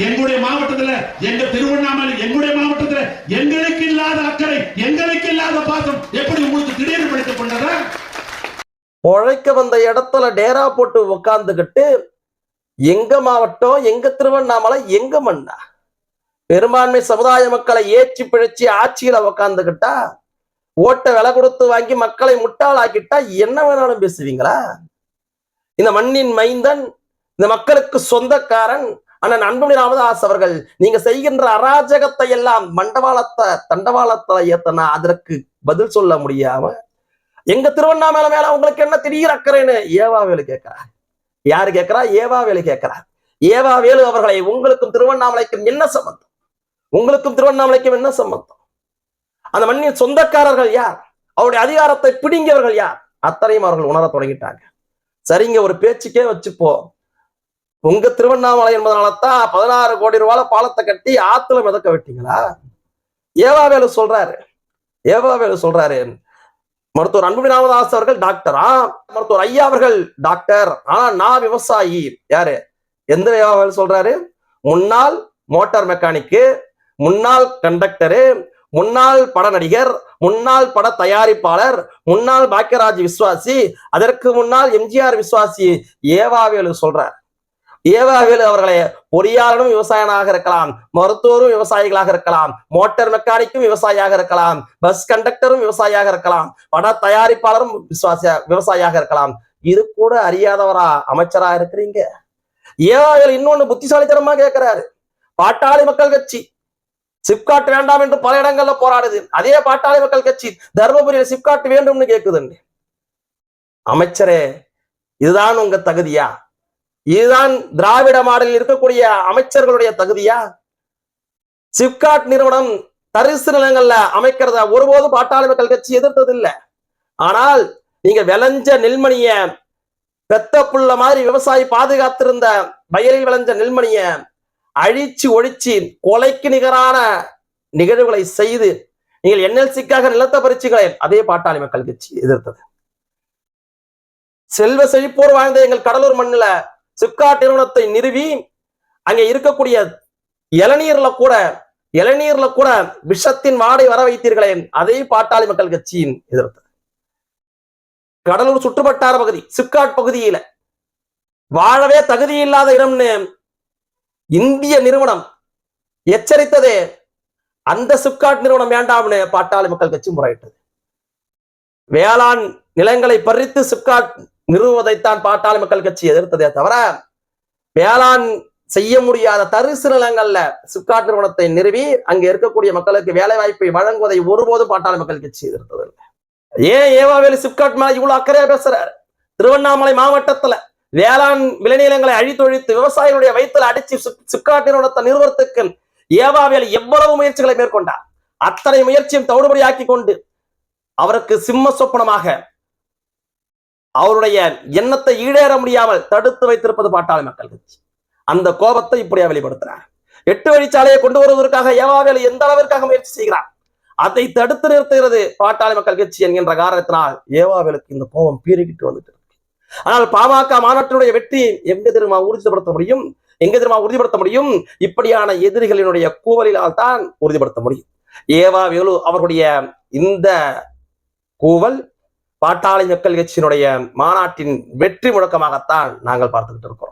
எங்களுடைய மாவட்டத்தில் எங்க திருவண்ணாமலை எங்களுடைய மாவட்டத்தில் எங்களுக்கு இல்லாத அக்கறை எங்களுக்கு இல்லாத பாசம் எப்படி உங்களுக்கு திடீர்னு படித்துக் கொண்டதா? உழைக்க வந்த இடத்துல டேரா போட்டு உக்காந்துக்கிட்டு எங்க மாவட்டம் எங்க திருவண்ணாமலை எங்க மண்ணா? பெரும்பான்மை சமுதாய மக்களை ஏற்றி பிழைச்சி ஆட்சியில உக்காந்துக்கிட்டா ஓட்டை விலை கொடுத்து வாங்கி மக்களை முட்டாளாக்கிட்டா என்ன வேணாலும் பேசுவீங்களா? இந்த மண்ணின் மைந்தன் இந்த மக்களுக்கு சொந்தக்காரன் அண்ணன் அன்புமணி ராமதாஸ் அவர்கள் நீங்க செய்கின்ற அராஜகத்தை எல்லாம் மண்டவாளத்தை தண்டவாளத்தை ஏத்தனா அதற்கு பதில் சொல்ல முடியாம எங்க திருவண்ணாமலை மேல உங்களுக்கு என்ன திடீர் அக்கறைன்னு ஏவா வேலு யாரு கேட்கிறா ஏவா வேலு ஏவாவேலு ஏவா வேலு அவர்களை உங்களுக்கும் திருவண்ணாமலைக்கும் என்ன சம்பந்தம்? உங்களுக்கும் திருவண்ணாமலைக்கும் என்ன சம்பந்தம்? அந்த மண்ணின் சொந்தக்காரர்கள் யார்? அவருடைய அதிகாரத்தை பிடுங்கியவர்கள் யார்? அத்தனையும் அவர்கள் உணர தொடங்கிட்டாங்க. சரிங்க ஒரு பேச்சுக்கே வச்சுப்போ உங்க திருவண்ணாமலை என்பதனால தான் பதினாறு கோடி ரூபாய் பாலத்தை கட்டி ஆத்துல மிதக்க விட்டீங்களா? ஏவாவேலு சொல்றாரு. ஏவாவேலு சொல்றாரு. மருத்துவர் அன்புமணி ராமதாஸ் அவர்கள் டாக்டரா. மருத்துவர் ஐயா அவர்கள் டாக்டர். ஆனா நான் விவசாயி. யாரு? எந்த ஏவாவேலு சொல்றாரு? முன்னாள் மோட்டார் மெக்கானிக்கு முன்னாள் கண்டக்டரு முன்னாள் பட நடிகர் முன்னாள் பட தயாரிப்பாளர் முன்னாள் பாக்கியராஜ் விஸ்வாசி அதற்கு முன்னால் எம்ஜிஆர் விஸ்வாசி. ஏவாவேலு சொல்றார். ஏவாவில் அவர்களே பொறியாளரும் விவசாயனாக இருக்கலாம் மருத்துவரும் விவசாயிகளாக இருக்கலாம் மோட்டார் மெக்கானிக்கும் விவசாயியாக இருக்கலாம் பஸ் கண்டக்டரும் விவசாயியாக இருக்கலாம் பட தயாரிப்பாளரும் விவசாயியாக இருக்கலாம். இது கூட அறியாதவரா அமைச்சரா இருக்கிறீங்க? ஏவாவில் இன்னொன்னு புத்திசாலித்தனமா கேட்கிறாரு பாட்டாளி மக்கள் கட்சி. சிப்காட் வேண்டாம் என்று பல இடங்கள்ல போராடுது. அதே பாட்டாளி மக்கள் கட்சி தர்மபுரியில சிப்காட் வேண்டும்னு கேக்குதுண்டு அமைச்சரே இதுதான் உங்க தகுதியா? இதுதான் திராவிட மாடலில் இருக்கக்கூடிய அமைச்சர்களுடைய தகுதியா? சிப்காட் நிறுவனம் தரிசு நிலங்கள்ல அமைக்கிறத ஒருபோதும் பாட்டாளி மக்கள் கட்சி எதிர்த்தது இல்ல ஆனால் நீங்க விளைஞ்ச நெல்மணிய பெத்த புள்ள மாதிரி விவசாயி பாதுகாத்திருந்த வயலில் விளைஞ்ச நெல்மணிய அழிச்சு ஒழிச்சு கொலைக்கு நிகரான நிகழ்வுகளை செய்து நீங்கள் என்எல்சிக்காக நிலத்தை பறிச்சுகளை அதே பாட்டாளி மக்கள் கட்சி எதிர்த்தது. செல்வ செழிப்போர் வாழ்ந்த எங்கள் கடலூர் மண்ணுல சிப்காட் நிறுவனத்தை நிறுவி அங்கே இருக்கக்கூடிய இளநீர்ல கூட இளநீர்ல கூட விஷத்தின் வாடை வர வைத்தீர்களே அதே பாட்டாளி மக்கள் கட்சியின் எதிர்த்து கடலூர் சுற்றுவட்டார பகுதி சிப்காட் பகுதியில வாழவே தகுதி இல்லாத இடம்னு இந்திய நிறுவனம் எச்சரித்ததே அந்த சிப்காட் நிறுவனம் வேண்டாம்னு பாட்டாளி மக்கள் கட்சி முறையிட்டது. வேளாண் நிலங்களை பறித்து சிப்காட் நிறுவுவதைத்தான் பாட்டாளி மக்கள் கட்சி எதிர்த்ததே தவிர வேளாண் செய்ய முடியாத தரிசு நிலங்கள்ல சிப்காட் நிறுவனத்தை நிறுவி அங்க இருக்கக்கூடிய மக்களுக்கு வேலை வாய்ப்பை வழங்குவதை ஒருபோதும் பாட்டாளி மக்கள் கட்சி எதிர்த்தது இல்லை ஏன் ஏவாவேலு சிப்காட் மேல இவ்வளவு அக்கறையா பேசுறாரு? திருவண்ணாமலை மாவட்டத்துல வேளாண் விளைநிலங்களை அழித்தொழித்து விவசாயிகளுடைய வயிற்றுல அடிச்சு சிப்காட் நிறுவனத்தை நிறுவனத்துக்கு ஏவாவேலு எவ்வளவு முயற்சிகளை மேற்கொண்டார்? அத்தனை முயற்சியும் தவிடுபடியாக்கி கொண்டு அவருக்கு சிம்ம சொப்பனமாக அவருடைய எண்ணத்தை ஈடேற முடியாமல் தடுத்து வைத்திருப்பது பாட்டாளி மக்கள் கட்சி. அந்த கோபத்தை இப்படியா வெளிப்படுத்துறார்? எட்டு வழிச்சாலையை கொண்டு வருவதற்காக ஏவாவேலு எந்த அளவிற்காக முயற்சி செய்கிறார்? அதை தடுத்து நிறுத்துகிறது பாட்டாளி மக்கள் கட்சி என்கின்ற காரணத்தினால் ஏவாவேலுக்கு இந்த கோபம் பீறிக்கிட்டு வந்துட்டு இருக்கு. ஆனால் பாமக மாநாட்டினுடைய வெற்றி எங்க தெரியுமா உறுதிப்படுத்த முடியும்? எங்க தெரியுமா உறுதிப்படுத்த முடியும்? இப்படியான எதிரிகளினுடைய கூவலினால் தான் உறுதிப்படுத்த முடியும். ஏவா வேலு அவர்களுடைய இந்த கூவல் பாட்டாளி மக்கள் கட்சியினுடைய மாநாட்டின் வெற்றி முழக்கமாகத்தான் நாங்கள் பார்த்துக்கிட்டு இருக்கிறோம்.